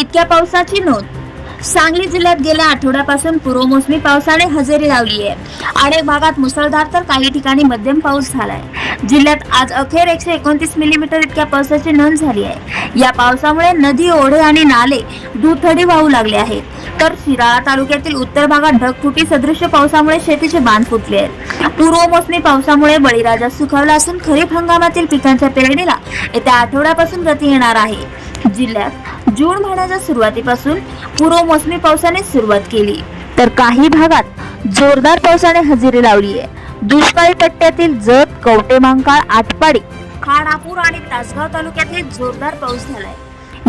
इतक्या पावसाची नोंद. सांगली जिल्ह्यात गेल्या आठवड्यापासून पूर्वमोसमी पावसाने हजेरी लावली आहे अनेक भागात मुसळधार तर काही ठिकाणी मध्यम पाऊस झालाय. जिल्ह्यात आज अखेर एकशे एकोणतीस मिलीमीटर इतक्या पावसाची नोंद झाली आहे या पावसामुळे नदी ओढे आणि नाले दुथडी वाहू लागले आहेत. तर शिराळा तालुक्यातील उत्तर भागात ढगफुटी सदृश्य पावसामुळे शेतीचे बांध फुटले आहेत पूर्वमोसमी पावसामुळे बळीराजा सुखावला असून खरीप हंगामातील पिकांच्या पेरणीला येत्या आठवड्यापासून गती येणार आहे. जिल्ह्यात जून महिन्याच्या सुरुवातीपासून पूर्व मोसमी पावसाने सुरुवात केली. तर काही भागात जोरदार पावसाने हजेरी लावली आहे. दुष्काळी पट्ट्यातील जत कवटे मांकाळ आटपाडी खानापूर आणि तासगाव तालुक्यातही जोरदार पाऊस झालाय.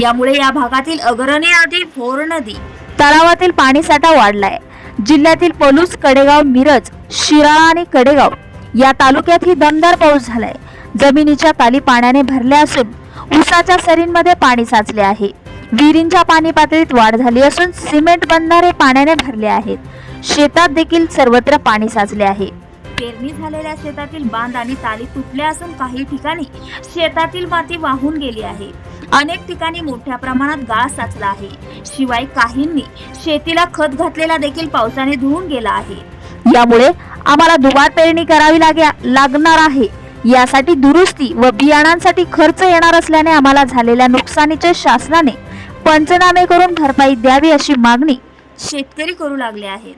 यामुळे या भागातील अग्रणी नदी भोर नदी तलावातील पाणीसाठा वाढलाय. जिल्ह्यातील पलूस कडेगाव मिरज शिराळा आणि कडेगाव या तालुक्यातही दमदार पाऊस झालाय. जमिनीच्या खाली पाण्याने भरल्या असून उसाच्या सरींमध्ये पाणी साचले आहे. विहिरींच्या पाणी पातळीत वाढ झाली असून सिमेंट बंधारे पाण्याने भरले आहेत. शेतात देखील सर्वत्र पाणी साचले आहे. पेरणी झालेल्या शेतातील बांध आणि ताली तुटल्या असून काही ठिकाणी शेतातील माती वाहून गेली आहे. अनेक ठिकाणी मोठ्या प्रमाणात गाळ साचला आहे. शिवाय काहींनी शेतीला खत घातलेला देखील पावसाने धुवून गेला आहे. यामुळे आम्हाला दुबार पेरणी करावी लाग्या लागणार आहे. यासाठी दुरुस्ती व बियाणांसाठी खर्च येणार असल्याने आम्हाला झालेल्या नुकसानीचे शासनाने पंचनामे करून भरपाई द्यावी अशी मागणी शेतकरी करू लागले आहेत.